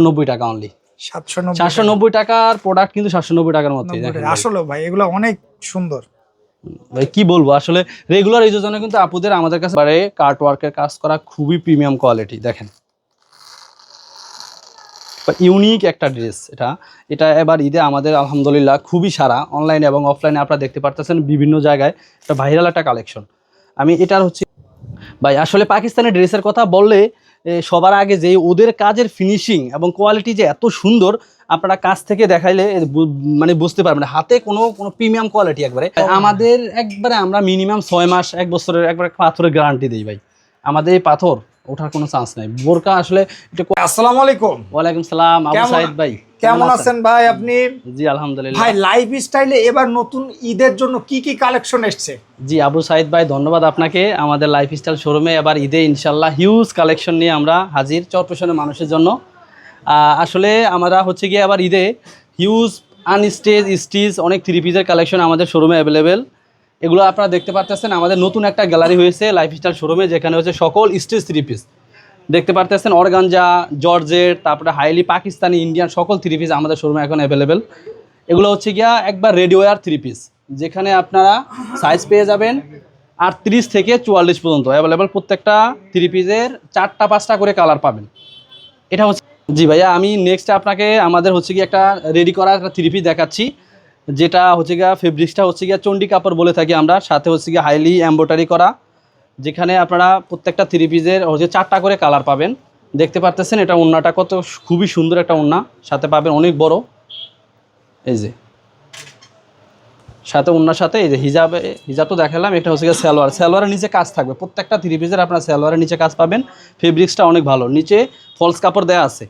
নব্বই টাকা অনলি সাতশো নব্বই টাকার প্রোডাক্ট কিন্তু সাতশো নব্বই টাকার মধ্যে নব্বই আসলে ভাই এগুলো অনেক সুন্দর। ভাই কি বলব? আসলে রেগুলার কিন্তু আপুদের আমাদের কাছে কার্ট ওয়ার্কের কাজ করা খুবই প্রিমিয়াম কোয়ালিটি দেখেন। ইউনিক একটা ড্রেস এটা। এটা এবার ঈদে আমাদের আলহামদুলিল্লাহ খুবই সারা অনলাইনে এবং অফলাইনে আপনারা দেখতে পারতেছেন বিভিন্ন জায়গায় এটা ভাইরাল একটা কালেকশন আমি এটার হচ্ছে ভাই আসলে পাকিস্তানের ড্রেসের কথা বললে সবার আগে যে ওদের কাজের ফিনিশিং এবং কোয়ালিটি যে এত সুন্দর আপনারা কাছ থেকে দেখাইলে মানে বুঝতে পারবেন। হাতে কোনো কোনো প্রিমিয়াম কোয়ালিটি একবারে। আমাদের একবারে আমরা মিনিমাম ছয় মাস এক বছরের একবারে পাথরের গ্যারান্টি দিই ভাই। আমাদের এই পাথর ওঠার কোনো চান্স নাই। বোরকা আসলে এটা আসসালামু আলাইকুম। ওয়ালাইকুম সালাম আবু সাইদ ভাই কেমন আছেন? ভাই আপনি? জি আলহামদুলিল্লাহ। ভাই লাইফ স্টাইলে এবার নতুন ঈদের জন্য কি কি কালেকশন এসছে? জি আবু সাইদ ভাই ধন্যবাদ আপনাকে। আমাদের লাইফ লাইফস্টাইল শোরুমে এবার ঈদে ইনশাল্লাহ হিউজ কালেকশন নিয়ে আমরা হাজির চরপেশনের মানুষের জন্য। আসলে আমরা হচ্ছে গিয়ে আবার ঈদে হিউজ আনস্টেজ স্টিচ অনেক থ্রি পিসের কালেকশন আমাদের শোরুমে অ্যাভেলেবেল এগুলো আপনারা দেখতে পারতেছেন, আমাদের নতুন একটা গ্যালারি হয়েছে লাইফস্টাইল শোরুমে যেখানে হচ্ছে সকল স্টেজ থ্রি পিস দেখতে পারতেছেন অর্গানজা, জর্জেট, তারপরে হাইলি পাকিস্তানি ইন্ডিয়ান সকল থ্রি পিস আমাদের শোরুমে এখন অ্যাভেলেবেল এগুলো হচ্ছে গিয়া একবার রেডিওয়ার থ্রি পিস যেখানে আপনারা সাইজ পেয়ে যাবেন আটত্রিশ থেকে চুয়াল্লিশ পর্যন্ত। অ্যাভেলেবেল প্রত্যেকটা থ্রি পিসের চারটা পাঁচটা করে কালার পাবেন। এটা হচ্ছে জি ভাইয়া, আমি নেক্সট আপনাকে আমাদের হচ্ছে কি একটা রেডি করা একটা থ্রি পিস দেখাচ্ছি। যেটা হচ্ছে গিয়া ফেব্রিক্সটা হচ্ছে গিয়া চণ্ডী কাপড় বলে থাকি আমরা, সাথে হচ্ছে গিয়া হাইলি এম্ব্রয়ডারি করা, যেখানে আপনারা প্রত্যেকটা থ্রি পিসের হচ্ছে চারটা করে কালার পাবেন। দেখতে পারতেছেন এটা ওন্নাটা কত খুবই সুন্দর একটা ওন্না, সাথে পাবেন অনেক বড়, এই যে। সাথে ওন্নার সাথে এই যে হিজাবে, হিজাব তো দেখালাম, এটা হচ্ছে গিয়ে সালোয়ার, সালোয়ারের নিচে কাজ থাকবে, প্রত্যেকটা থ্রি পিসের আপনার সালোয়ারের নিচে কাজ পাবেন ফেব্রিক্সটা অনেক ভালো, নিচে ফলস কাপড় দেওয়া আছে।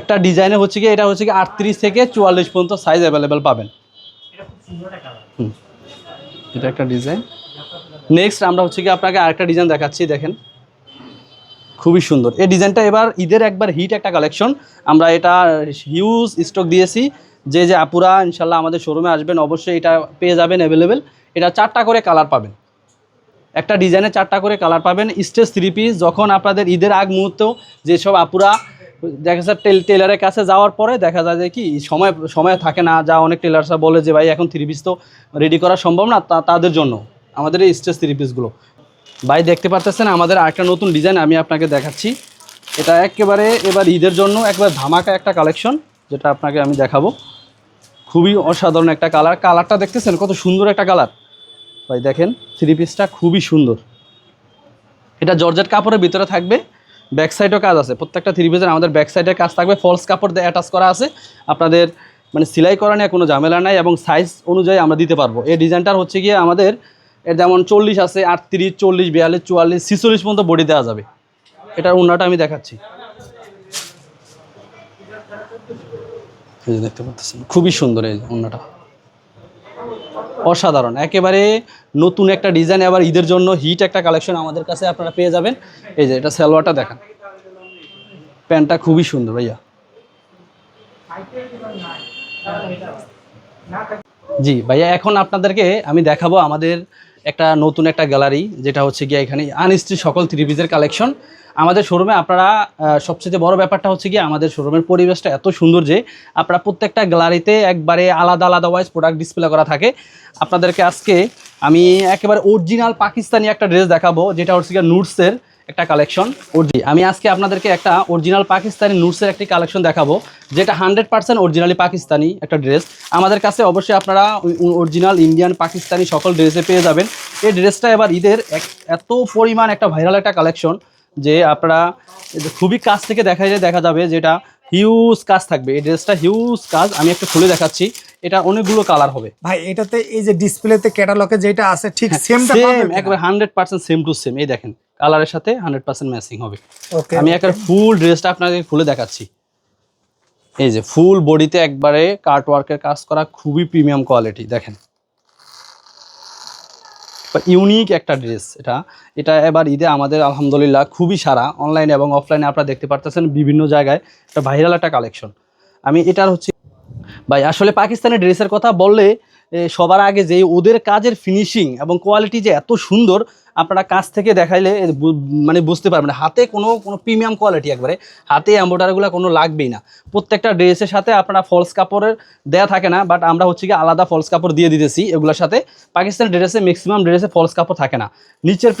একটা ডিজাইনে হচ্ছে কি এটা হচ্ছে কি আটত্রিশ থেকে চুয়াল্লিশ পর্যন্ত সাইজ অ্যাভেলেবেল পাবেন। এটা একটা ডিজাইন নেক্সট আমরা হচ্ছে কি আপনাকে আরেকটা ডিজাইন দেখাচ্ছি দেখেন। খুবই সুন্দর। এই ডিজাইনটা এবার ঈদের একবার হিট একটা কালেকশন আমরা এটা হিউজ স্টক দিয়েছি। যে যে আপুরা ইনশাল্লাহ আমাদের শোরুমে আসবেন অবশ্যই এটা পেয়ে যাবেন অ্যাভেলেবেল এটা চারটা করে কালার পাবেন। একটা ডিজাইনে চারটা করে কালার পাবেন। স্টেজ থ্রি পিস যখন আপনাদের ঈদের আগ মুহূর্তেও যেসব আপুরা দেখা টেল টেলারের কাছে যাওয়ার পরে দেখা যায় যে কি, সময় সময় থাকে না। যা অনেক টেলার টেলার্সরা বলে যে, ভাই, এখন থ্রি পিস তো রেডি করা সম্ভব না তাদের জন্য। আমাদের এই স্টেজ থ্রি পিসগুলো ভাই, দেখতে পারতেছেন আমাদের আরেকটা নতুন ডিজাইন আমি আপনাকে দেখাচ্ছি। এটা একেবারে এবার ঈদের জন্য একবার ধামাকা একটা কালেকশন যেটা আপনাকে আমি দেখাবো। খুবই অসাধারণ একটা কালার কালারটা দেখতেছেন? কত সুন্দর একটা কালার ভাই, দেখেন থ্রি পিসটা খুবই সুন্দর। এটা জর্জেট কাপড়ের ভিতরে থাকবে। ব্যাক সাইডও কাজ আছে। প্রত্যেকটা থ্রি পিসের আমাদের ব্যাক সাইডের কাজ থাকবে। ফলস কাপড় দিয়ে অ্যাটাচ করা আছে। আপনাদের মানে সেলাই করা নিয়ে কোনো ঝামেলা নাই এবং সাইজ অনুযায়ী আমরা দিতে পারব। এই ডিজাইনটার হচ্ছে গিয়ে আমাদের এর যেমন চল্লিশ আছে, আটত্রিশ, চল্লিশ, বিয়াল্লিশ, চুয়াল্লিশ, ছিচল্লিশ পর্যন্ত বডি দেওয়া যাবে। এটার উন্নাটা আমি দেখাচ্ছি। দেখতে পাচ্ছেন, খুবই সুন্দর এই উন্নাটা। অসাধারণ। একেবারে নতুন একটা ডিজাইন আবার ঈদের জন্য হিট একটা কালেকশন আমাদের কাছে আপনারা পেয়ে যাবেন। এই যে, এটা সালোয়ারটা দেখান। প্যান্টটা খুবই সুন্দর ভাইয়া। জি, ভাইয়া, এখন আপনাদেরকে আমি দেখাবো আমাদের একটা নতুন একটা গ্যালারি, যেটা হচ্ছে গিয়ে এখানে আনস্ট্রি সকল থ্রি পিসের কালেকশন। আমাদের শোরুমে আপনারা সবচেয়ে বড় ব্যাপারটা হচ্ছে গিয়ে আমাদের শোরুমের পরিবেশটা এত সুন্দর যে আপনারা প্রত্যেকটা গ্যালারিতে একবারে আলাদা আলাদা ওয়াইজ প্রোডাক্ট ডিসপ্লে করা থাকে। আপনাদেরকে আজকে আমি একেবারে অরিজিনাল পাকিস্তানি একটা ড্রেস দেখাবো, যেটা হচ্ছে গিয়ে নুটসের একটা কালেকশন অর্জি আমি আজকে আপনাদেরকে একটা অরিজিনাল পাকিস্তানি নুটসের একটি কালেকশন দেখাবো যেটা হান্ড্রেড পার্সেন্ট অরিজিনালি পাকিস্তানি একটা ড্রেস আমাদের কাছে অবশ্যই আপনারা অরিজিনাল ইন্ডিয়ান পাকিস্তানি সকল ড্রেসে পেয়ে যাবেন। এই ড্রেসটা এবার ঈদের এত পরিমাণ একটা ভাইরাল একটা কালেকশন যে আপনারা খুবই কাছ থেকে দেখা যায় দেখা যাবে যেটা হিউজ কাজ থাকবে। এই ড্রেসটা হিউজ কাজ আমি একটু খুলে দেখাচ্ছি। এটা অনেকগুলো কালার হবে। ভাই এটাতে এই যে ডিসপ্লেতে ক্যাটালগে যেটা আছে ঠিক সেমটা সেম একবার hundred percent same to same এই দেখেন। কালারের সাথে হান্ড্রেড পার্সেন্ট ম্যাচিং হবে। ওকে আমি একটা ফুল ড্রেসটা আপনাকে খুলে দেখাচ্ছি। এই যে ফুল বডিতে একবারে কার্ট ওয়ার্কের কাজ করা খুবই প্রিমিয়াম কোয়ালিটি দেখেন। ইউনিক একটা ড্রেস এটা। এটা এবার ঈদে আমাদের আলহামদুলিল্লাহ খুবই সারা অনলাইনে এবং অফলাইনে আপনারা দেখতে পারতেছেন বিভিন্ন জায়গায় একটা ভাইরাল একটা কালেকশন আমি এটার হচ্ছে ভাই আসলে পাকিস্তানের ড্রেসের কথা বললে সবার আগে যে ওদের কাজের ফিনিশিং এবং কোয়ালিটি যে এত সুন্দর, আপনারা কাছ থেকে দেখাইলে মানে বুঝতে পারবেন। হাতে কোনো কোনো প্রিমিয়াম কোয়ালিটি একবারে। হাতে এম্বোডারগুলো কোনো লাগবেই না। প্রত্যেকটা ড্রেসের সাথে আপনারা ফলস কাপড়ের দেয়া থাকে না বাট আমরা হচ্ছে কি আলাদা ফলস কাপড় দিয়ে দিতেছি এগুলোর সাথে। পাকিস্তানের ড্রেসে ম্যাক্সিমাম ড্রেসে ফলস কাপড় থাকে না। নিচের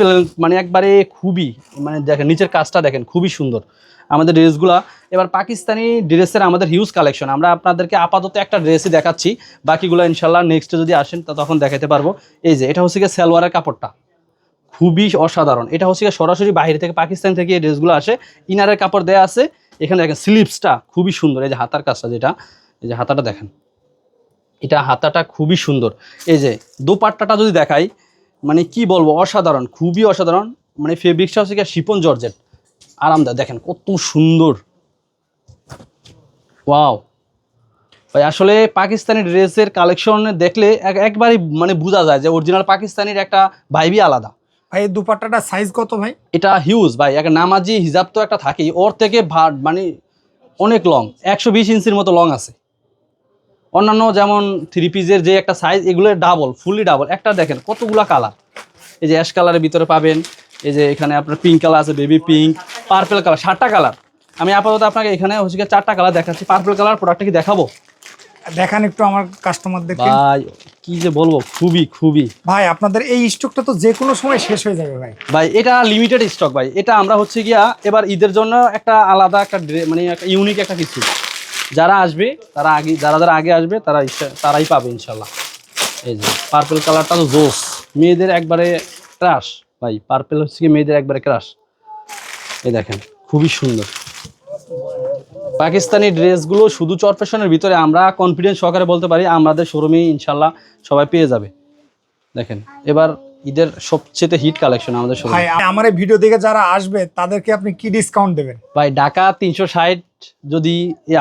মানে একবারে খুবই মানে দেখেন, নিচের কাজটা দেখেন, খুবই সুন্দর। আমাদের ড্রেসগুলা। এবার পাকিস্তানি ড্রেসের আমাদের হিউজ কালেকশন আমরা আপনাদেরকে আপাতত একটা ড্রেসই দেখাচ্ছি। বাকিগুলো ইনশাল্লাহ নেক্সটে যদি আসেন, তা তখন দেখাতে পারব। এই যে, এটা হচ্ছে গিয়ে সালোয়ারের কাপড়টা। খুবই অসাধারণ। এটা হচ্ছে সরাসরি বাইরে থেকে পাকিস্তান থেকে এই ড্রেসগুলো আসে। ইনারের কাপড় দেয়া আছে। এখানে দেখেন স্লিপসটা খুবই সুন্দর। এই যে হাতার কাজটা যেটা, এই যে হাতাটা দেখেন। এটা হাতাটা খুবই সুন্দর। এই যে, দোপাট্টাটা যদি দেখাই মানে কি বলব, অসাধারণ, খুবই অসাধারণ। মানে ফেব্রিক্সটা হচ্ছে শিপন জর্জেট। আরামদায়ক। দেখেন কত সুন্দর। ওয়াও। ভাই আসলে পাকিস্তানি ড্রেসের কালেকশন দেখলে এক- একবারই মানে বোঝা যায় যে অরিজিনাল পাকিস্তানির একটা ভাইবই আলাদা। ভাই দুপাট্টাটা সাইজ কত ভাই? এটা হিউজ ভাই। একটা নামাজি হিজাব তো একটা থাকেই। ওর থেকে ভাট মানে অনেক লং একশো বিশ ইঞ্চির মতো লং আছে। অন্যান্য যেমন থ্রি পিসের যে একটা সাইজ এগুলো ডাবল ফুলি ডাবল একটা দেখেন কতগুলা কালার এই যে অ্যাশ কালারের ভিতরে পাবেন। এই যে এখানে আপনার পিঙ্ক কালার আছে বেবি পিঙ্ক পার্পেল কালার সাতটা কালার আমি আপাতত আপনাকে এখানে হচ্ছে গিয়ে চারটা কালার দেখাচ্ছি। পার্পেল কালার প্রোডাক্টটা কি দেখাবো? দেখান একটু আমার কাস্টমারদেরকে ভাই কি যে বলব খুবই খুবই। ভাই আপনাদের এই স্টকটা তো যে কোনো সময় শেষ হয়ে যাবে ভাই। ভাই এটা লিমিটেড স্টক ভাই। এটা আমরা হচ্ছে গিয়া এবার ঈদের জন্য একটা আলাদা একটা মানে একটা ইউনিক একটা কিছু। যারা আসবে তারা আগে যারা যারা আগে আসবে তারা তারাই পাবে ইনশাল্লাহ। এই যে পার্পেল কালারটা তো জোস। মেয়েদের একবারে ক্রাশ ভাই পার্পেল হচ্ছে কি মেয়েদের একবারে ক্রাশ এই দেখেন খুবই সুন্দর। পাকিস্তানি ড্রেসগুলো শুধু চরপেশনের ভিতরে আমরা কনফিডেন্স সহকারে বলতে পারি আমাদের শোরুমেই ইনশাল্লাহ সবাই পেয়ে যাবে। দেখেন এবার ঈদের সবচেয়ে হিট কালেকশন আমাদের শোরুমে ভাই আমার এই ভিডিও দেখে যারা আসবে তাদেরকে আপনি কি ডিসকাউন্ট দেবেন? ভাই ঢাকা তিনশো ষাট যদি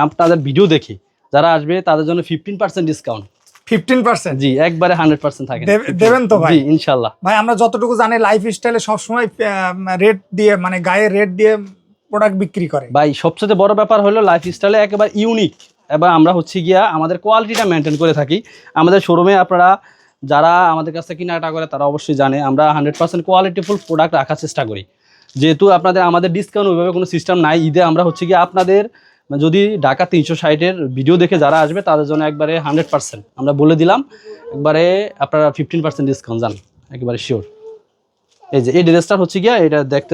আপনাদের ভিডিও দেখি যারা আসবে তাদের জন্য fifteen percent discount fifteen percent? জি একবারে হান্ড্রেড পার্সেন্ট থাকে। দেবেন তো ভাই? জি ভাই আমরা যতটুকু জানি লাইফ স্টাইলে সবসময় রেট দিয়ে মানে গায়ে রেট দিয়ে প্রোডাক্ট বিক্রি করে। ভাই সবচেয়ে বড় ব্যাপার হলো লাইফ স্টাইলে একেবারে ইউনিক এবার আমরা হচ্ছে গিয়া আমাদের কোয়ালিটিটা মেনটেন করে থাকি। আমাদের শোরুমে আপনারা যারা আমাদের কাছে কেনাকাটা করে তারা অবশ্যই জানে আমরা হান্ড্রেড পার্সেন্ট কোয়ালিটিফুল প্রোডাক্ট রাখার চেষ্টা করি। যেহেতু আপনাদের আমাদের ডিসকাউন্ট ওইভাবে কোনো সিস্টেম নাই। ঈদে আমরা হচ্ছে গিয়ে আপনাদের যদি ঢাকা তিনশো ষাটের ভিডিও দেখে যারা আসবে, তাদের জন্য একবারে হান্ড্রেড পার্সেন্ট আমরা বলে দিলাম, একবারে আপনারা ফিফটিন পার্সেন্ট ডিসকাউন্ট যান একেবারে শিওর এই যে, এই ড্রেসটা হচ্ছে গিয়া, এটা দেখতে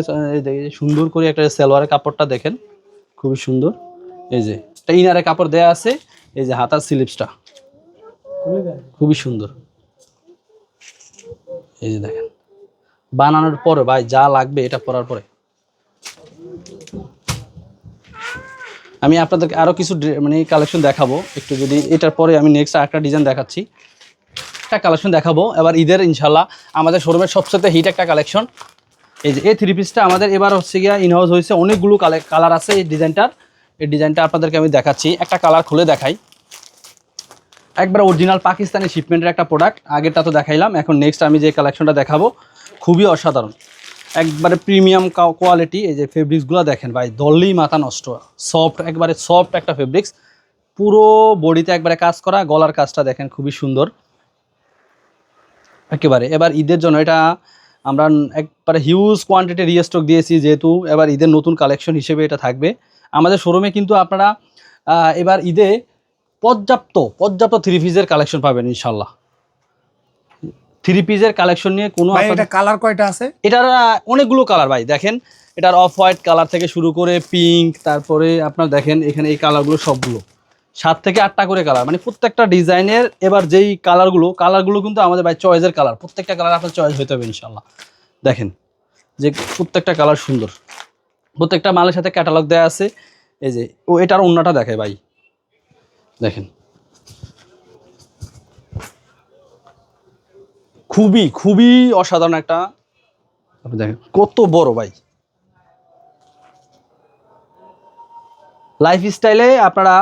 সুন্দর করে একটা সালোয়ারের কাপড়টা দেখেন, খুবই সুন্দর। এই যে, একটা ইনারে কাপড় দেয়া আছে, এই যে হাতার স্লিপসটা খুবই সুন্দর। এই যে দেখেন, বানানোর পরে ভাই যা লাগবে এটা পরার পরে। আমি আপনাদেরকে আরও কিছু মানে কালেকশন দেখাবো। একটু যদি এটার পরে আমি নেক্সট আরেকটা ডিজাইন দেখাচ্ছি। একটা কালেকশন দেখাবো। এবার ঈদের ইনশাল্লাহ আমাদের শোরুমের সবচেয়ে হিট একটা কালেকশন এই যে, এই থ্রি পিসটা আমাদের এবার হচ্ছে গিয়া ইনহাউস হয়েছে। অনেকগুলো কালার আছে এই ডিজাইনটার এই ডিজাইনটা আপনাদেরকে আমি দেখাচ্ছি। একটা কালার খুলে দেখাই। একবার অরিজিনাল পাকিস্তানি শিপমেন্টের একটা প্রোডাক্ট আগেরটা তো দেখাইলাম। এখন নেক্সট আমি যে কালেকশনটা দেখাবো, খুবই অসাধারণ। একবারে প্রিমিয়াম কোয়ালিটি এই যে ফেব্রিক্সগুলো দেখেন ভাই দললেই মাথা নষ্ট। সফট একবারে সফট একটা ফেব্রিক্স পুরো বডিতে একবারে কাজ করা, গলার কাজটা দেখেন খুবই সুন্দর। একেবারে, এবার ঈদের জন্য এটা আমরা একবারে হিউজ কোয়ান্টিটি রিস্টক দিয়েছি, যেহেতু এবার ঈদের নতুন কালেকশন হিসেবে এটা থাকবে। আমাদের শোরুমে কিন্তু আপনারা এবার ঈদে পর্যাপ্ত পর্যাপ্ত থ্রি পিসের কালেকশন পাবেন ইনশাল্লাহ থ্রি পিসের কালেকশন নিয়ে কোনো এটা কালার কয়টা আছে? এটার অনেকগুলো কালার ভাই দেখেন। এটার অফ হোয়াইট কালার থেকে শুরু করে পিঙ্ক তারপরে আপনার দেখেন এখানে এই কালারগুলো সবগুলো। সাত থেকে আটটা করে কালার মানে প্রত্যেকটা ডিজাইনের এবার যেই কালারগুলো কালারগুলো কিন্তু আমাদের ভাই চয়েসের কালার প্রত্যেকটা কালার আপনার চয়েস হতে হবে ইনশাল্লাহ দেখেন যে প্রত্যেকটা কালার সুন্দর। প্রত্যেকটা মালের সাথে ক্যাটালগ দেওয়া আছে। এই যে ও এটার অন্যটা দেখে ভাই। দেখেন খুবই খুবই অসাধারণ একটা দেখেন, কত বড় ভাই। লাইফ স্টাইলে আপনারা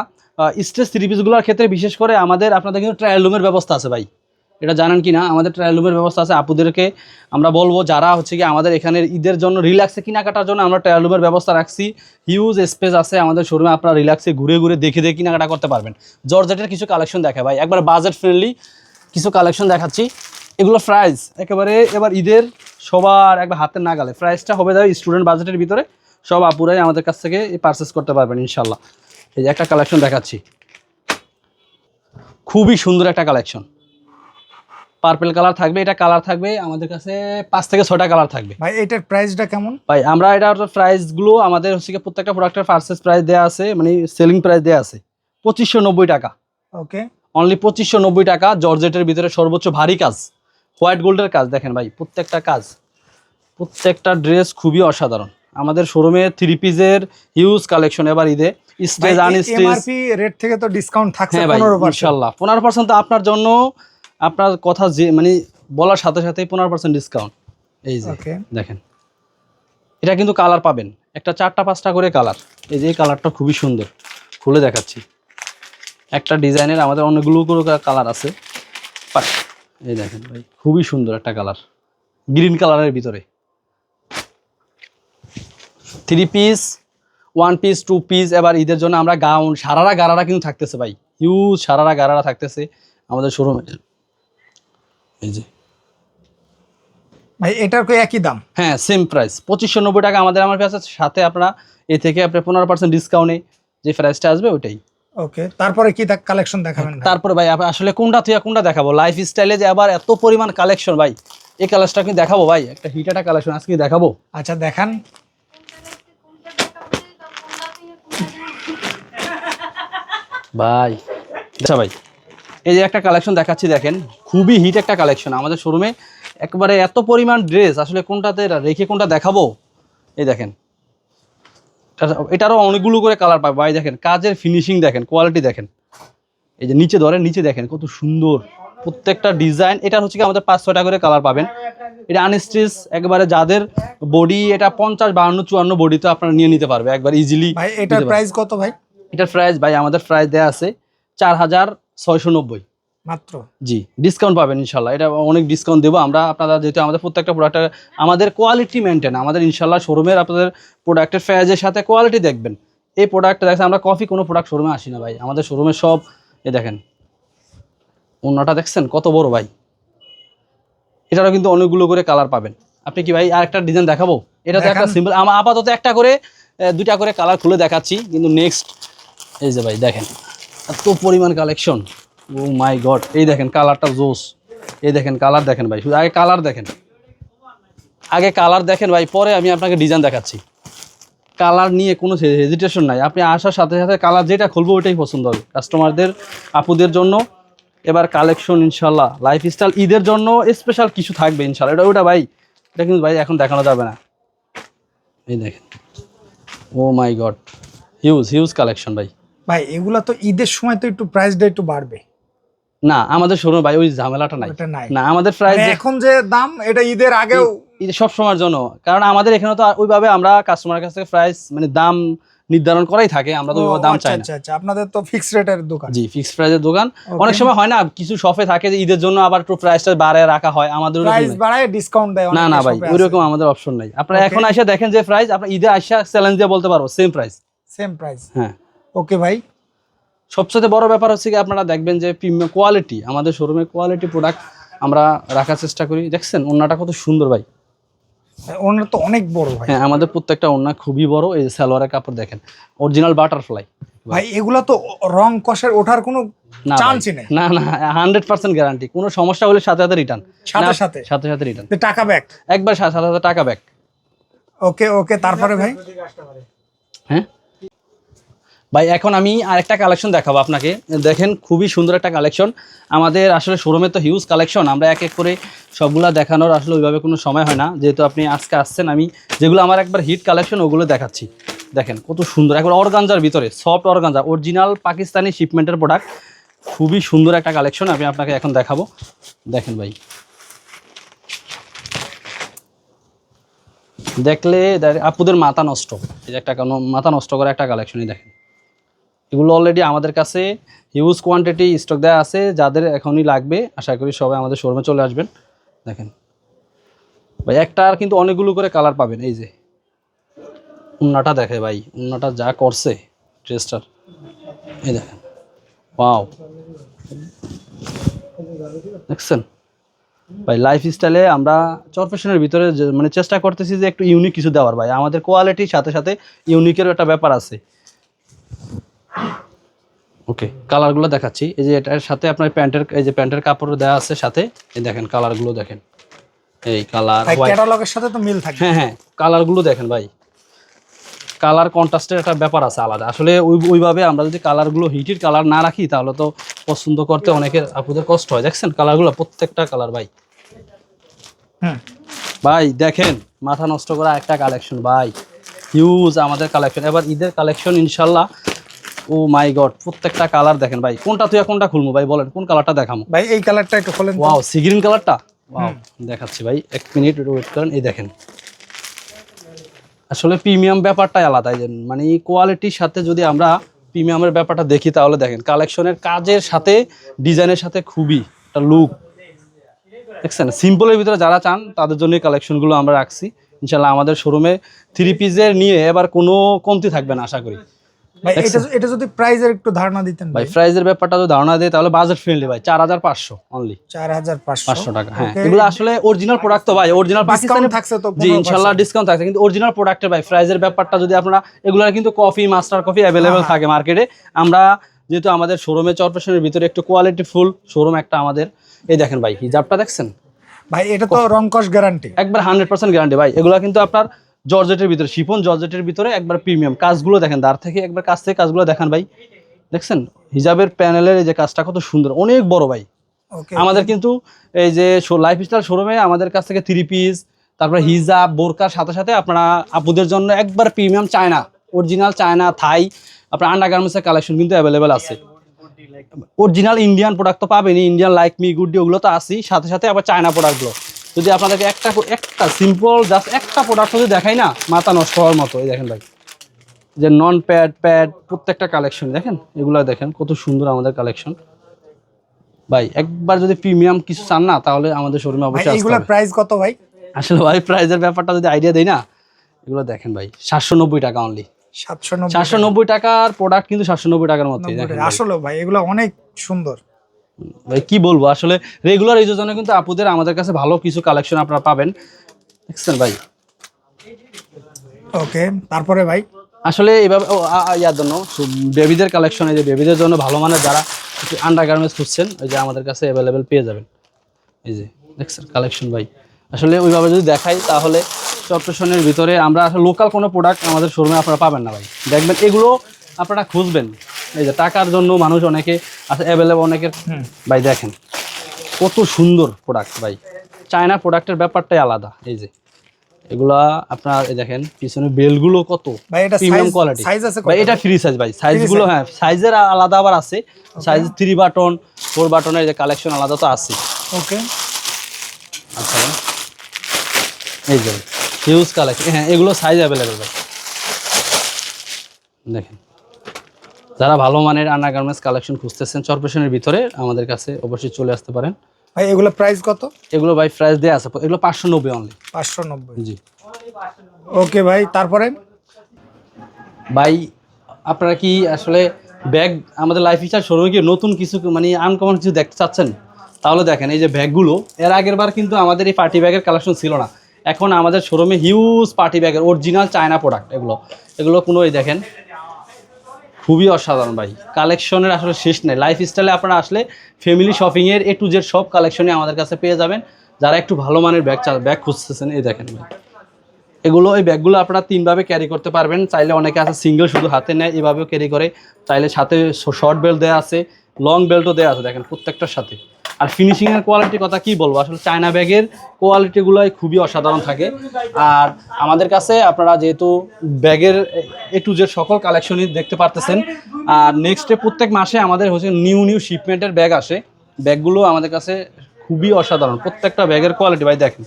স্ট্রেস থ্রিপিসগুলোর ক্ষেত্রে বিশেষ করে আমাদের, আপনাদের কিন্তু ট্রায়াল রুমের ব্যবস্থা আছে ভাই। এটা জানেন কি না আমাদের ট্রায়াল রুমের ব্যবস্থা আছে। আপুদেরকে আমরা বলব, যারা হচ্ছে কি আমাদের এখানে ঈদের জন্য রিল্যাক্সে কেনাকাটার জন্য আমরা ট্রায়াল রুমের ব্যবস্থা রাখছি। হিউজ স্পেস আছে আমাদের শোরুমে আপনারা রিল্যাক্সে ঘুরে ঘুরে দেখে দেখে কেনাকাটা করতে পারবেন। জর্জেটের কিছু কালেকশন দেখে ভাই। একবার বাজেট ফ্রেন্ডলি কিছু কালেকশন দেখাচ্ছি। এগুলো প্রাইস একেবারে এবার ঈদের সবার একবার হাতের নাগালে। প্রাইসটা হবে যাবে স্টুডেন্ট বাজেটের ভিতরে সব আপুরাই আমাদের কাছ থেকে পারচেস করতে পারবেন ইনশাল্লাহ। এই যে একটা কালেকশন দেখাচ্ছি। খুবই সুন্দর একটা কালেকশন পার্পেল কালার থাকবে এটা কালার থাকবে আমাদের কাছে পাঁচ থেকে ছটা কালার থাকবে। ভাই এটার প্রাইসটা কেমন? ভাই আমরা এটার প্রাইসগুলো আমাদের হচ্ছে প্রত্যেকটা প্রোডাক্টের পার্সেস প্রাইস দেওয়া আছে মানে সেলিং প্রাইস দেওয়া আছে। পঁচিশশো নব্বই টাকা। ওকে অনলি পঁচিশশো নব্বই টাকা জর্জেটের ভিতরে সর্বোচ্চ ভারী কাজ। হোয়াইট গোল্ডের কাজ দেখেন ভাই প্রত্যেকটা কাজ প্রত্যেকটা ড্রেস খুবই অসাধারণ। আমাদের শোরুমে থ্রি পিসের হিউজ কালেকশন এবার ঈদে। স্টেজ আনস্টেজ এমআরপি রেট থেকে তো ডিসকাউন্ট থাকছে হ্যাঁ ভাই পনেরো পার্সেন্ট ইনশাল্লাহ। পনেরো পার্সেন্ট তো আপনার জন্য আপনার কথা যে মানে বলার সাথে সাথেই পনেরো পার্সেন্ট ডিসকাউন্ট এই যে দেখেন। এটা কিন্তু কালার পাবেন। একটা চারটা পাঁচটা করে কালার এই যে কালারটা খুবই সুন্দর। খুলে দেখাচ্ছি। একটা ডিজাইনের আমাদের অনেকগুলো করে কালার আছে। এই দেখেন ভাই খুবই সুন্দর একটা কালার। গ্রিন কালারের ভিতরে। Three piece one piece two piece এবার ঈদের জন্য আমরা গাউন সারারা গারারা কিন্তু থাকতেছে ভাই। হিউজ সারারা গারারা থাকতেছে আমাদের শোরুমে এই যে। ভাই এটার কি একই দাম? হ্যাঁ সেম প্রাইস পঁচিশশো নব্বই টাকা আমাদের আমার কাছে সাথে আপনারা এ থেকে আপনার পনেরো পার্সেন্ট ডিসকাউন্টে যে প্রাইসটা আসবে ওইটাই। ওকে তারপরে কি কালেকশন দেখাবেন? তারপরে ভাই আপনি আসলে কোনটা থেকে কোনটা দেখাবো? লাইফ স্টাইলে যে আবার এত পরিমাণ কালেকশন ভাই এই কালারটা কি দেখাবো ভাই একটা হিট একটা কালেকশন আজকে দেখাবো। আচ্ছা দেখান। ভাই আচ্ছা ভাই এই যে একটা কালেকশন দেখাচ্ছি দেখেন খুবই হিট একটা কালেকশন আমাদের শোরুমে একবারে এত পরিমাণ ড্রেস আসলে কোনটাতে রেখে কোনটা দেখাবো? এই দেখেন এটারও অনেকগুলো করে কালার পাবে। ভাই দেখেন কাজের ফিনিশিং দেখেন কোয়ালিটি দেখেন। এই যে নিচে ধরেন নিচে দেখেন কত সুন্দর। প্রত্যেকটা ডিজাইন এটা হচ্ছে কি আমাদের পাঁচ ছয়টা করে কালার পাবেন। এটা আনস্ট্রিচ একবারে যাদের বডি এটা পঞ্চাশ বাহান্ন চুয়ান্ন বডি তো আপনারা নিয়ে নিতে পারবে একবার ইজিলি ভাই এটার প্রাইস কত ভাই? এটার প্রাইস ভাই আমাদের প্রাইস দেওয়া আছে চার হাজার ছয়শো নব্বই। মাত্র? জি ডিসকাউন্ট পাবেন ইনশাল্লাহ। এটা অনেক ডিসকাউন্ট দেবো। আমরা আপনারা যেহেতু আমাদের প্রত্যেকটা প্রোডাক্ট আমাদের কোয়ালিটি মেনটেন আমাদের ইনশাল্লাহ শোরুমের আপনাদের প্রোডাক্টের ফ্যাজের সাথে কোয়ালিটি দেখবেন। এই প্রোডাক্টটা দেখেন আমরা কফি কোনো প্রোডাক্ট শোরুমে আসি না ভাই। আমাদের শোরুমে সব এ দেখেন অন্যটা দেখছেন? কত বড় ভাই। এটারও কিন্তু অনেকগুলো করে কালার পাবেন। আপনি কি ভাই আর একটা ডিজাইন দেখাবো? এটা তো একটা। সিম্পল আমার আপাতত একটা করে দুইটা করে কালার খুলে দেখাচ্ছি। কিন্তু নেক্সট এই যে ভাই দেখেন এত পরিমাণ কালেকশন ও মাই গড এই দেখেন কালারটা জোস। এই দেখেন কালার দেখেন ভাই। শুধু আগে কালার দেখেন। আগে কালার দেখেন ভাই, পরে আমি আপনাকে ডিজাইন দেখাচ্ছি। কালার নিয়ে কোনো হেজিটেশন নাই। আপনি আসার সাথে সাথে কালার যেটা খুলবো ওইটাই পছন্দ হবে। কাস্টমারদের আপুদের জন্য। এবার কালেকশন ইনশাল্লাহ লাইফস্টাইল ঈদের জন্য স্পেশাল কিছু থাকবে ইনশাল্লাহ এটা ওটা ভাই, এটা কিন্তু ভাই এখন দেখানো যাবে না। এই দেখেন। ও my god huge huge collection ভাই। ভাই, এগুলো তো ঈদের সময় তো একটু প্রাইসটা একটু বাড়বে। না আমাদের শোরুম ভাই ওই ঝামেলাটা নাই। না আমাদের প্রাইস মানে এখন যে দাম এটা ঈদের আগেও সব সময়ের জন্য। কারণ আমাদের এখানে তো ওইভাবে আমরা কাস্টমার কাছ থেকে প্রাইস মানে দাম নির্ধারণ করাই থাকে আমরা তো দাম আচ্ছা, চাই না। আচ্ছা আচ্ছা আপনাদের তো ফিক্স রেটের দোকান। জি ফিক্সড প্রাইসের দোকান। অনেক সময় হয় না কিছু শপে থাকে যে ঈদের জন্য আবার একটু প্রাইসটা বাড়ায় রাখা হয় আমাদের প্রাইস বাড়ায় ডিসকাউন্ট দেয় না না ভাই। ওইরকম আমাদের অপশন নাই। আপনারা এখন এসে দেখেন যে প্রাইস আপনার ঈদে আসা চ্যালেঞ্জ দিয়ে বলতে পারব সেম প্রাইস সেম প্রাইস হ্যাঁ। ওকে ভাই। সবচেয়ে বড় ব্যাপার হচ্ছে কি আপনারা দেখবেন যে প্রিমিয়াম কোয়ালিটি আমাদের শোরুমে কোয়ালিটি প্রোডাক্ট আমরা রাখার চেষ্টা করি। দেখছেন ওন্নাটা কত সুন্দর ভাই। ওনার তো অনেক বড় ভাই। হ্যাঁ আমাদের প্রত্যেকটা ওন্না খুবই বড় এই সালোয়ারের কাপড় দেখেন। অরিজিনাল বাটারফ্লাই ভাই এগুলো তো রং কষের ওঠার কোনো না চান্সই নেই। না না হান্ড্রেড পার্সেন্ট গ্যারান্টি কোনো সমস্যা হলে সাথে সাথে রিটার্ন সাথে সাথে। সাথে সাথে রিটার্ন টাকা ব্যাক একবার সাথে সাথে টাকা ব্যাক ওকে ওকে তারপরে ভাই। হ্যাঁ? ভাই, এখন আমি আরেকটা কালেকশন দেখাবো আপনাকে। দেখেন, খুবই সুন্দর একটা কালেকশন আমাদের আসলে শোরুমে তো হিউজ কালেকশন আমরা এক এক করে সবগুলো দেখানোর আসলে ওইভাবে কোনো সময় হয় না। যেহেতু আপনি আজকে আসছেন, আমি যেগুলো আমার একবার হিট কালেকশন ওগুলো দেখাচ্ছি। দেখেন, কত সুন্দর। একবার অর্গানজার ভিতরে সফট অর্গানজা অরিজিনাল পাকিস্তানি শিপমেন্টের প্রোডাক্ট খুবই সুন্দর একটা কালেকশন আমি আপনাকে এখন দেখাবো। দেখেন ভাই। দেখলে, দেখ- আপুদের মাথা নষ্ট। একটা মাথা নষ্ট করে একটা কালেকশনই দেখেন। এগুলো অলরেডি আমাদের কাছে হিউজ কোয়ান্টিটি স্টক দেওয়া আছে, যাদের এখনই লাগবে, আশা করি সবাই আমাদের শোরুমে চলে আসবেন। দেখেন। ভাই, একটা আর কিন্তু অনেকগুলো করে কালার পাবেন, এই যে। উন্নাটা দেখে ভাই, উন্নাটা যা করছে ড্রেসটার। এই দেখেন। পাও দেখছেন? ভাই লাইফ স্টাইলে আমরা চরফেশনের ভিতরে যে- মানে চেষ্টা করতেছি যে একটু ইউনিক কিছু দেওয়ার, ভাই। আমাদের কোয়ালিটির সাথে সাথে ইউনিকেরও একটা ব্যাপার আছে। ওকে কালারগুলো দেখাচ্ছি। এই যে এটার সাথে আপনার প্যান্টের এই যে প্যান্টের কাপড় দেওয়া আছে সাথে এই দেখেন কালারগুলো দেখেন। এই কালার ক্যাটালগের সাথে তো মিল থাকে। হ্যাঁ হ্যাঁ কালারগুলো দেখেন ভাই। কালার কন্ট্রাস্টের একটা ব্যাপার আছে আলাদা। আসলে ওই ওইভাবে আমরা যদি কালারগুলো হিটের কালার না রাখি তাহলে তো পছন্দ করতে অনেকের আপুদের কষ্ট হয়। দেখছেন কালারগুলো প্রত্যেকটা কালার ভাই। ভাই দেখেন মাথা নষ্ট করা একটা কালেকশন ভাই। হিউজ আমাদের কালেকশন এবার ঈদের কালেকশন ইনশাল্লাহ ও মাই গড প্রত্যেকটা কালার দেখেন ভাই। কোনটা তুই কোনটা খুলবো ভাই বলেন কোন কালারটা দেখামো? ভাই এই কালারটা একটু খোলেন। ওয়াও সি গ্রিন কালারটা? ওয়াও দেখাচ্ছি ভাই এক মিনিট ওয়েট করেন এই দেখেন। আসলে প্রিমিয়াম ব্যাপারটাই আলাদা মানে কোয়ালিটির সাথে যদি আমরা প্রিমিয়ামের ব্যাপারটা দেখি তাহলে দেখেন কালেকশনের কাজের সাথে ডিজাইনের সাথে খুবই একটা লুক দেখছেন? সিম্পলের ভিতরে যারা চান তাদের জন্য কালেকশনগুলো আমরা রাখছি। ইনশাল্লাহ আমাদের শোরুমে থ্রি পিসের নিয়ে এবার কোনো কমতি থাকবে না আশা করি। ভাই এটা এটা যদি প্রাইজের একটু ধারণা দিতেন ভাই প্রাইজের ব্যাপারটা যদি ধারণা দেয় তাহলে বাজেট ফ্রেন্ডলি ভাই চার হাজার পাঁচশো অনলি চার হাজার পাঁচশো। পাঁচশো টাকা হ্যাঁ। এগুলো আসলে অরিজিনাল প্রোডাক্ট তো ভাই অরিজিনাল পাকিস্তানি থাকছে তো জি ইনশাল্লাহ ডিসকাউন্ট থাকছে কিন্তু অরিজিনাল প্রোডাক্টের ভাই প্রাইজের ব্যাপারটা যদি আপনারা এগুলো কিন্তু কফি মাস্টার কফি অ্যাভেলেবেল থাকে মার্কেটে আমরা যেহেতু আমাদের শোরুমে চরপেশনের ভিতরে একটু কোয়ালিটি ফুল শোরুম একটা আমাদের এই দেখেন ভাই হিজাবটা দেখছেন? ভাই এটা তো রংকশ গ্যারান্টি একবার হান্ড্রেড পার্সেন্ট গ্যারান্টি ভাই এগুলো কিন্তু আপনার জর্জেটের ভিতরে শিপন জর্জেটের ভিতরে একবার প্রিমিয়াম কাজগুলো দেখেন দাঁড় থেকে একবার কাছ থেকে কাজগুলো দেখান ভাই। দেখছেন? হিজাবের প্যানেলের এই যে কাজটা কত সুন্দর অনেক বড় ভাই। আমাদের কিন্তু এই যে লাইফ স্টাইল শোরুমে আমাদের কাছ থেকে থ্রি পিস তারপরে হিজাব বোরকার সাথে সাথে আপনারা আপুদের জন্য একবার premium China original China Thai আপনার আন্ডার গার্মেন্টসের কালেকশন কিন্তু অ্যাভেলেবেল আছে। অরিজিনাল ইন্ডিয়ান প্রোডাক্ট তো পাবেনই ইন্ডিয়ান লাইক মি গুডি ওগুলো তো আসি সাথে সাথে আবার চায়না প্রোডাক্টগুলো যদি আপনাদেরকে একটা একটা সিম্পল জাস্ট একটা প্রোডাক্ট যদি দেখাই না মাথা নষ্ট হওয়ার মতো। এই দেখেন ভাই যে নন প্যাড প্যাড প্রত্যেকটা কালেকশন দেখেন? এগুলো দেখেন কত সুন্দর আমাদের কালেকশন ভাই একবার যদি প্রিমিয়াম কিছু চান না তাহলে আমাদের শোরুমে অবশ্যই এইগুলোর প্রাইস কত ভাই? আসলে ভাই প্রাইজের ব্যাপারটা যদি আইডিয়া দেই না এগুলো দেখেন ভাই সাতশো নব্বই টাকা অনলি সাতশো নব্বই টাকার প্রোডাক্ট কিন্তু সাতশো নব্বই টাকার মতো দেখেন আসলে ভাই এগুলো অনেক সুন্দর। কি বলব? আসলে রেগুলার ইউজের জন্য কিন্তু আপুদের আমাদের কাছে ভালো কিছু কালেকশন আপনারা পাবেন। দেখছেন ভাই? ওকে তারপরে ভাই? আসলে আ- ইয়ার জন্য বেবিদের কালেকশন এই যে বেবিদের জন্য ভালো মানের যারা আন্ডার গার্মেন্টস খুঁজছেন ওই যে আমাদের কাছে অ্যাভেলেবেল পেয়ে যাবেন। এই যে দেখছেন কালেকশন ভাই? আসলে ওইভাবে যদি দেখাই তাহলে চট্টশনের ভিতরে আমরা আসলে লোকাল কোনো প্রোডাক্ট আমাদের শোরুমে আপনারা পাবেন না ভাই। দেখবেন এগুলো আপনারা খুঁজবেন। এই যে টাকার জন্য মানুষ অনেকে আছে অ্যাভেলেবল অনেকের ভাই দেখেন কত সুন্দর প্রোডাক্ট ভাই। চায়না প্রোডাক্টের ব্যাপারটাই আলাদা এই যে। এগুলা আপনার এই দেখেন পিছনে বেলগুলো কত ভাই এটা প্রিমিয়াম কোয়ালিটি ভাই এটা ফ্রি সাইজ ভাই সাইজগুলো হ্যাঁ সাইজের আলাদা আবার আছে। সাইজ থ্রি বাটন ফোর বাটনের যে কালেকশন আলাদা তো আছে। ওকে আচ্ছা। এই যে হিউজ কালেকশন হ্যাঁ এগুলো সাইজ অ্যাভেলেবেল ভাই। দেখেন। যারা ভালো মানের আন্ডার গার্মেন্টস কালেকশন খুঁজতেছেন চরপেশনের ভিতরে আমাদের কাছে অবশ্যই চলে আসতে পারেন। ভাই এগুলো প্রাইস কত? এগুলো ভাই প্রাইস দেওয়া আছে এগুলো পাঁচশো নব্বই অনলি পাঁচশো নব্বই। জি। ওকে ভাই তারপরে? ভাই আপনারা কি আসলে ব্যাগ আমাদের লাইফ স্টাইল শোরুমে কি নতুন কিছু মানে আনকমন কিছু দেখতে চাচ্ছেন? তাহলে দেখেন এই যে ব্যাগগুলো এর আগের বার কিন্তু আমাদের এই পার্টি ব্যাগের কালেকশন ছিল না। এখন আমাদের শোরুমে হিউজ পার্টি ব্যাগের অরিজিনাল চায়না প্রোডাক্ট এগুলো। এগুলো কোনো দেখেন খুবই অসাধারণ ভাই। কালেকশনের আসলে শেষ নেই। লাইফ স্টাইলে আপনারা আসলে ফ্যামিলি শপিংয়ের এ টু জেড সব কালেকশনই আমাদের কাছে পেয়ে যাবেন। যারা একটু ভালো মানের ব্যাগ ব্যাগ খুঁজতেছেন, এই দেখেন ভাই। এগুলো, এই ব্যাগগুলো আপনারা তিনভাবে ক্যারি করতে পারবেন। চাইলে অনেকে আছে সিঙ্গেল শুধু হাতে নেয়, এভাবেও ক্যারি করে। চাইলে সাথে শর্ট বেল্ট দেওয়া আছে লং বেল্টও দেওয়া আছে, দেখেন প্রত্যেকটার সাথে। আর ফিনিশিংয়ের কোয়ালিটির কথা কি বলব? আসলে চায়না ব্যাগের কোয়ালিটিগুলোই খুবই অসাধারণ থাকে। আর আমাদের কাছে আপনারা যেহেতু ব্যাগের এ টু জেড সকল কালেকশনই দেখতে পারতেছেন। আর নেক্সটে প্রত্যেক মাসে আমাদের হচ্ছে নিউ নিউ শিপমেন্টের ব্যাগ আসে। ব্যাগগুলো আমাদের কাছে খুবই অসাধারণ। প্রত্যেকটা ব্যাগের কোয়ালিটি ভাই দেখেন।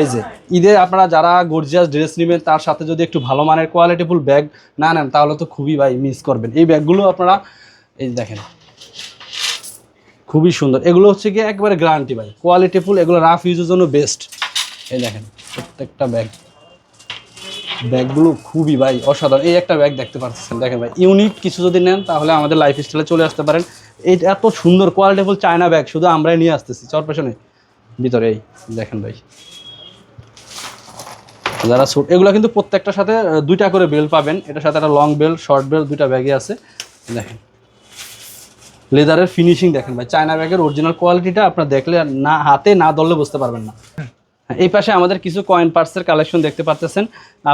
এই যে, ঈদে আপনারা যারা গর্জিয়াস ড্রেস নেবেন, তার সাথে যদি একটু ভালো মানের কোয়ালিটিফুল ব্যাগ না নেন, তাহলে তো খুবই, ভাই মিস করবেন। এই ব্যাগগুলো আপনারা, এই দেখেন খুবই সুন্দর। এগুলো হচ্ছে গিয়ে একবারে গ্যারান্টি ভাই। কোয়ালিটি ফুল এগুলো রাফ ইউজের জন্য বেস্ট এই দেখেন, প্রত্যেকটা ব্যাগ ব্যাগগুলো খুবই ভাই, অসাধারণ। এই একটা ব্যাগ দেখতে পাচ্ছেন দেখেন ভাই। ইউনিক কিছু যদি নেন, তাহলে আমাদের লাইফ স্টাইলে চলে আসতে পারেন। এই এত সুন্দর কোয়ালিটিফুল চায়না ব্যাগ শুধু আমরাই নিয়ে আসতেছি। চর পেছনে। ভিতরে এই, দেখেন ভাই। যারা স্যুট এগুলো কিন্তু প্রত্যেকটার সাথে দুইটা করে বেল পাবেন। এটার সাথে একটা লং বেল শর্ট বেল দুইটা ব্যাগে আছে। দেখেন। লেদারের ফিনিশিং দেখেন ভাই। চায়না ব্যাগের অরিজিনাল কোয়ালিটিটা আপনার দেখলে না হাতে না ধরলে বুঝতে পারবেন না। হ্যাঁ, এই পাশে আমাদের কিছু কয়েন পার্টসের কালেকশন দেখতে পাচ্ছেন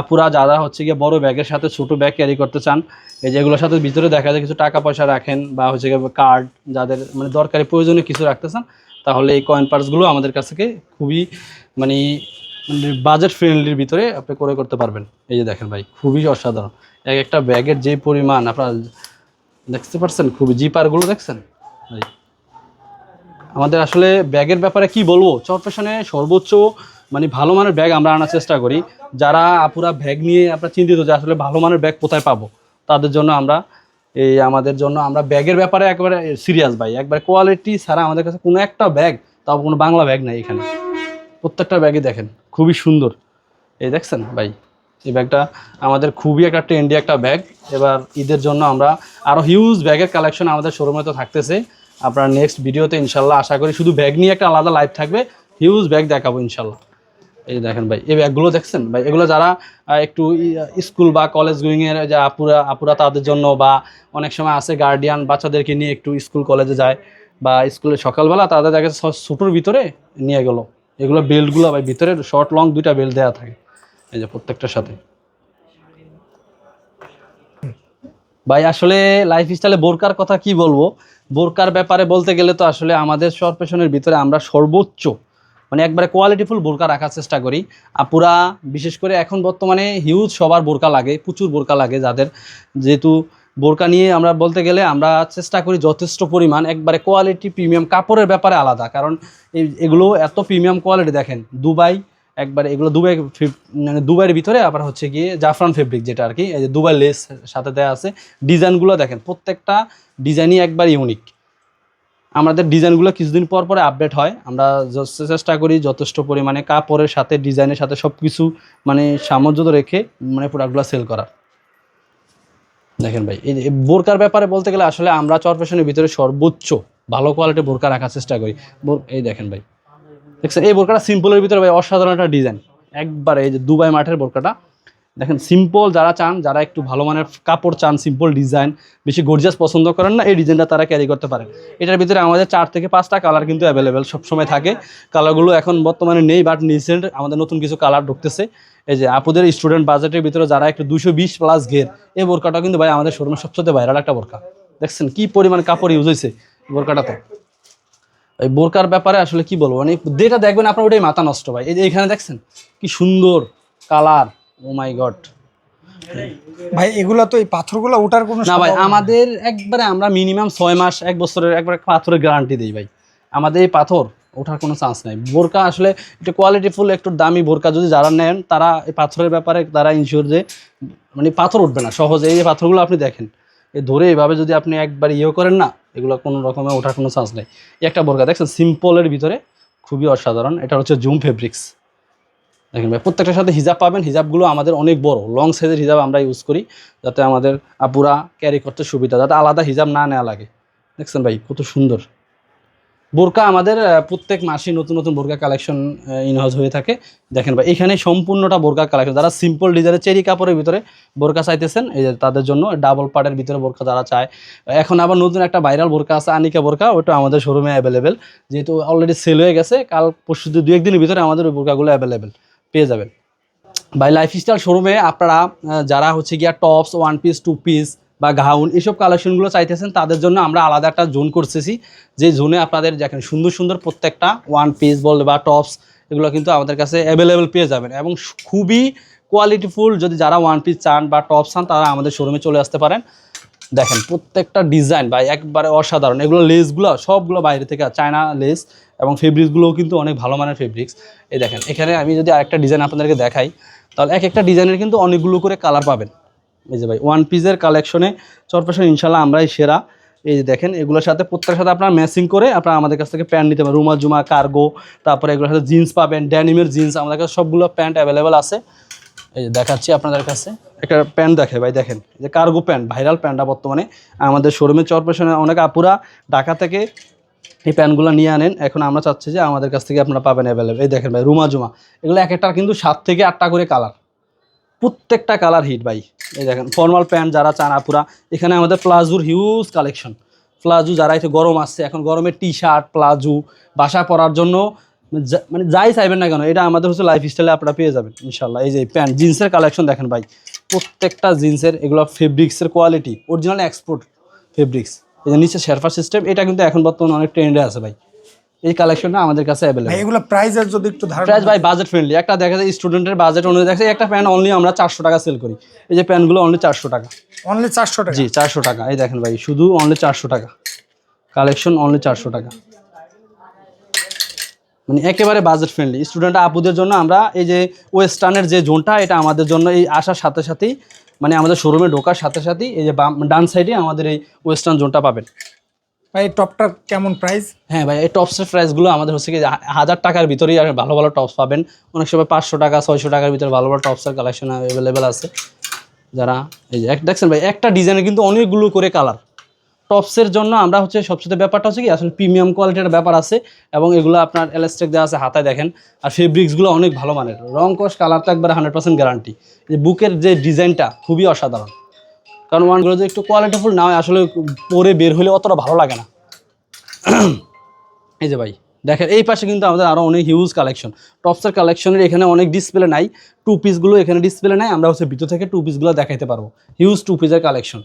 পুরা যারা হচ্ছে গিয়ে বড় ব্যাগের সাথে ছোট ব্যাগ ক্যারি করতে চান। এই যেগুলোর সাথে ভিতরে দেখা যায় কিছু টাকা পয়সা রাখেন বা হচ্ছে গিয়ে কার্ড যাদের মানে দরকারি প্রয়োজনীয় কিছু রাখতে চান তাহলে এই কয়েন পার্টসগুলো আমাদের কাছ থেকে খুবই মানে বাজেট ফ্রেন্ডলির ভিতরে আপনি করে করতে পারবেন। এই যে দেখেন ভাই খুবই অসাধারণ। এক একটা ব্যাগের যে পরিমাণ আপনার দেখতে পারছেন, খুবই জিপারগুলো দেখছেন? আমাদের আসলে ব্যাগের ব্যাপারে কি বলব? চরপেশনে সর্বোচ্চ মানে ভালো মানের ব্যাগ আমরা আনার চেষ্টা করি। যারা আপুরা ব্যাগ নিয়ে আপনারা চিন্তিত যে আসলে ভালো মানের ব্যাগ কোথায় পাবো, তাদের জন্য আমরা এই আমাদের জন্য আমরা ব্যাগের ব্যাপারে একবারে সিরিয়াস ভাই। একবারে কোয়ালিটি ছাড়া আমাদের কাছে কোনো একটা ব্যাগ, তাও কোনো বাংলা ব্যাগ নাই এখানে। প্রত্যেকটা ব্যাগই দেখেন, খুবই সুন্দর। এই দেখছেন ভাই? এই ব্যাগটা আমাদের খুবই একটা ট্রেন্ডি একটা ব্যাগ। এবার ঈদের জন্য আমরা আরও হিউজ ব্যাগের কালেকশন আমাদের শোরুমে তো থাকতেছে। আপনার নেক্সট ভিডিওতে ইনশাল্লাহ আশা করি শুধু ব্যাগ নিয়ে একটা আলাদা লাইভ থাকবে। হিউজ ব্যাগ দেখাবো ইনশাল্লাহ। এই যে দেখেন ভাই, এই ব্যাগগুলো দেখছেন? ভাই, এগুলো যারা একটু স্কুল বা কলেজ গোয়িংয়ের যে আপুরা আপুরা তাদের জন্য বা অনেক সময় আছে গার্ডিয়ান বাচ্চাদেরকে নিয়ে একটু স্কুল কলেজে যায় বা স্কুলে সকালবেলা তাদের দেখে ছোটোর ভিতরে নিয়ে গেলো। এগুলো বেল্টগুলো ভাই, ভিতরে শর্ট লং দুইটা বেল্ট দেওয়া থাকে। এই যে প্রত্যেকটার সাথে। ভাই, আসলে লাইফ স্টাইলে বোরকার কথা কি বলব? বোরকার ব্যাপারে বলতে গেলে তো আসলে আমাদের সরপেশনের ভিতরে আমরা সর্বোচ্চ মানে একবারে কোয়ালিটিফুল বোরকা রাখার চেষ্টা করি। আপুরা, বিশেষ করে এখন বর্তমানে হিউজ সবার বোরকা লাগে, প্রচুর বোরকা লাগে যাদের। যেহেতু বোরকা নিয়ে আমরা বলতে গেলে আমরা চেষ্টা করি যথেষ্ট পরিমাণ, একবারে কোয়ালিটি প্রিমিয়াম কাপড়ের ব্যাপারে আলাদা। কারণ এগুলো এত প্রিমিয়াম কোয়ালিটি দেখেন, দুবাই একবারে এগুলো দুবাই মানে দুবাইয়ের ভিতরে, আবার হচ্ছে গিয়ে জাফরান ফেব্রিক যেটা আর কি এই যে দুবাই লেস সাথে দেওয়া আছে। ডিজাইনগুলো দেখেন, প্রত্যেকটা ডিজাইনই একবার ইউনিক আমাদের ডিজাইনগুলো কিছুদিন পর পরে আপডেট হয়। আমরা চেষ্টা করি যথেষ্ট পরিমাণে কাপড়ের সাথে, ডিজাইনের সাথে সব কিছু মানে সামঞ্জস্য রেখে মানে প্রোডাক্টগুলো সেল করার। দেখেন ভাই, এই বোরকার ব্যাপারে বলতে গেলে আসলে আমরা চরপেশনের ভিতরে সর্বোচ্চ ভালো কোয়ালিটির বোরকা রাখার চেষ্টা করি। এই দেখেন ভাই দেখছেন, এই বোরকাটা সিম্পলের ভিতরে ভাই, অসাধারণ একটা ডিজাইন একবারে এই যে দুবাই মাঠের বোরকাটা। দেখেন সিম্পল যারা চান, যারা একটু ভালো মানের কাপড় চান সিম্পল ডিজাইন বেশি গর্জিয়াস পছন্দ করেন না, এই ডিজাইনটা তারা ক্যারি করতে পারেন। এটার ভিতরে আমাদের চার থেকে পাঁচটা কালার কিন্তু অ্যাভেলেবেল সবসময় থাকে। কালারগুলো এখন বর্তমানে নেই বাট রিসেন্ট আমাদের নতুন কিছু কালার ঢুকতেছে। এই যে আপুদের স্টুডেন্ট বাজেটের ভিতরে যারা একটু দুশো বিশ প্লাস ঘের, এই বোরকাটা কিন্তু ভাই আমাদের শোরুমের সবচেয়ে ভাইরাল একটা বোরকা। দেখছেন, কি পরিমাণ কাপড় ইউজ হয়েছে বোরকাটাতে। এই বোরকার ব্যাপারে আসলে কি বলব? মানে যেটা দেখবেন আপনার ওটাই মাথা নষ্ট ভাই। এই যে এখানে দেখছেন? কি সুন্দর কালার। ও মাই গড ভাই এগুলো তো এই পাথরগুলো ওঠার কোনো না ভাই আমাদের একবারে আমরা মিনিমাম ছয় মাস এক বছরের একবারে পাথরের গ্যারান্টি দিই ভাই। আমাদের এই পাথর ওঠার কোনো চান্স নাই। বোরকা আসলে একটু কোয়ালিটিফুল একটু দামি বোরকা যদি যারা নেন তারা এই পাথরের ব্যাপারে তারা ইনশিওর যে মানে পাথর উঠবে না। সহজে এই যে পাথরগুলো আপনি দেখেন ধরে এভাবে যদি আপনি একবার ইয়ে করেন না, এগুলো কোনো রকমের ওঠার কোনো চান্স নেই। একটা বোরকা, দেখছেন? সিম্পলের ভিতরে খুবই অসাধারণ। এটা হচ্ছে জুম ফেব্রিক্স দেখেন ভাই, প্রত্যেকটার সাথে হিজাব পাবেন। হিজাবগুলো আমাদের অনেক বড়। লং সাইজের হিজাব আমরা ইউজ করি যাতে আমাদের আপুরা ক্যারি করতে সুবিধা, যাতে আলাদা হিজাব না নেওয়া লাগে। দেখছেন ভাই, কত সুন্দর। বোরকা আমাদের প্রত্যেক মাসে নতুন নতুন বোরকা কালেকশন ইনহাউস হয়ে থাকে। দেখেন ভাই, এখানে সম্পূর্ণটা বোরকা কালেকশন যারা সিম্পল ডিজাইনের চেরি কাপড়ের ভিতরে বোরকা চাইতেছেন, এই যে তাদের জন্য ডাবল পার্টের ভিতরে বোরকা যারা চায়। এখন আবার নতুন একটা ভাইরাল বোরকা আছে, আনিকা বোরকা, ওটা আমাদের শোরুমে অ্যাভেলেবেল যেহেতু অলরেডি সেল হয়ে গেছে, কাল পরশু দু একদিনের ভিতরে আমাদের ওই বোরকাগুলো অ্যাভেলেবেল পেয়ে যাবেন। বাই লাইফস্টাইল শোরুমে আপনারা যারা হচ্ছে গিয়া tops one piece two piece বা গাউন এইসব কালেকশনগুলো চাইতেছেন, তাদের জন্য আমরা আলাদা একটা জোন করতেছি। যে জোনে আপনাদের দেখেন সুন্দর সুন্দর প্রত্যেকটা ওয়ান পিস বল বা টপস এগুলো কিন্তু আমাদের কাছে অ্যাভেলেবেল পেয়ে যাবেন। এবং খুবই কোয়ালিটিফুল যদি যারা ওয়ান পিস চান বা টপস চান, তারা আমাদের শোরুমে চলে আসতে পারেন। দেখেন প্রত্যেকটা ডিজাইন বা একবারে অসাধারণ। এগুলো লেসগুলো সবগুলো বাইরে থেকে চায়না লেস এবং ফেব্রিক্সগুলোও কিন্তু অনেক ভালো মানের ফেব্রিক্স এই দেখেন, এখানে আমি যদি আরেকটা ডিজাইন আপনাদেরকে দেখাই, তাহলে এক একটা ডিজাইনের কিন্তু অনেকগুলো করে কালার পাবেন। এই যে ভাই ওয়ান পিসের কালেকশনে চরপেশন ইনশাল্লাহ আমরাই সেরা। এই যে দেখেন, এগুলোর সাথে প্রত্যেকের সাথে আপনার ম্যাচিং করে আপনারা আমাদের কাছ থেকে প্যান্ট নিতে পারেন। রুমা জুমা, কার্গো, তারপরে এগুলোর সাথে জিন্স পাবেন ড্যানিমের জিন্স আমাদের কাছে সবগুলো প্যান্ট অ্যাভেলেবেল আছে। এই যে দেখাচ্ছি আপনাদের কাছে। একটা প্যান্ট দেখে ভাই, দেখেন যে কার্গো প্যান্ট ভাইরাল প্যান্টটা বর্তমানে আমাদের শোরুমে চরপেশনে অনেক আপুরা ঢাকা থেকে এই প্যান্টগুলো নিয়ে আনেন। এখন আমরা চাচ্ছি যে আমাদের কাছ থেকে আপনারা পাবেন অ্যাভেলেবেল এই দেখেন ভাই, রুমা জুমা। এগুলো এক একটা কিন্তু সাত থেকে আটটা করে কালার প্রত্যেকটা কালার হিট ভাই। এই দেখেন ফর্মাল প্যান্ট যারা চান আপুরা, এখানে আমাদের প্লাজোর হিউজ কালেকশন প্লাজো যারা একটু গরম আসছে, এখন গরমে টি শার্ট প্লাজো, বাসা পরার জন্য মানে যাই চাইবেন না কেন, এটা আমাদের হচ্ছে লাইফ স্টাইলে আপনারা পেয়ে যাবেন ইনশাল্লাহ এই যে প্যান্ট জিন্সের কালেকশন দেখেন ভাই, প্রত্যেকটা জিন্সের এগুলো ফেব্রিক্সের কোয়ালিটি অরিজিনাল এক্সপোর্ট ফেব্রিক্স এই যে নিচে শেরফা সিস্টেম এটা কিন্তু এখন বর্তমানে অনেক ট্রেন্ডে আছে ভাই। এই কালেকশনটা আমাদের কাছে অ্যাভেলেবল ভাই এগুলো প্রাইসের যদি একটু ধারণা প্রাইস ভাই বাজেট ফ্রেন্ডলি একটা দেখা যায় স্টুডেন্টের বাজেট অনুযায়ী দেখা যায় একটা প্যান্ট অনলি আমরা চারশো টাকা সেল করি। এই যে প্যান্টগুলো অনলি চারশো টাকা। অনলি চারশো টাকা? জি চারশো টাকা। এই দেখেন ভাই শুধু অনলি চারশো টাকা। কালেকশন অনলি চারশো টাকা। মানে একেবারে বাজেট ফ্রেন্ডলি স্টুডেন্ট আপুদের জন্য আমরা এই যে ওয়েস্টার্নের যে জোনটা এটা আমাদের জন্য এই আসার সাথে সাথেই মানে আমাদের শোরুমে ঢোকার সাথে সাথেই এই যে বাম ডান সাইডে আমাদের এই ওয়েস্টার্ন জোনটা পাবেন। ভাই টপটা কেমন প্রাইস হ্যাঁ ভাই, এই টপসের প্রাইসগুলো আমাদের হচ্ছে কি হাজার টাকার ভিতরেই আর ভালো ভালো টপস পাবেন। অনেক সময় পাঁচশো টাকা, ছয়শো টাকার ভিতরে ভালো ভালো টপসের কালেকশন অ্যাভেলেবেল আছে। যারা, এই যে এক দেখছেন ভাই, একটা ডিজাইনের কিন্তু অনেকগুলো করে কালার টপসের জন্য আমরা হচ্ছে সবচেয়ে ব্যাপারটা হচ্ছে কি আসলে প্রিমিয়াম কোয়ালিটির ব্যাপার আছে এবং এগুলো আপনার এলাস্টিক দেওয়া আছে হাতায় দেখেন। আর ফেব্রিক্সগুলো অনেক ভালো মানের। রং কস কালার তো একবার হান্ড্রেড পার্সেন্ট গ্যারান্টি যে বুকের যে ডিজাইনটা খুবই অসাধারণ। কারণ ওয়ানগুলো যদি একটু কোয়ালিটিফুল না হয়, আসলে পরে বের হলে অতটা ভালো লাগে না। এই যে ভাই, দেখেন, এই পাশে কিন্তু আমাদের আরও অনেক হিউজ কালেকশন টপসের কালেকশনের এখানে অনেক ডিসপ্লে নাই। টু পিসগুলো এখানে ডিসপ্লে নাই, আমরা হচ্ছে ভিতর থেকে টু পিসগুলো দেখাইতে পারব। হিউজ টু পিসের কালেকশন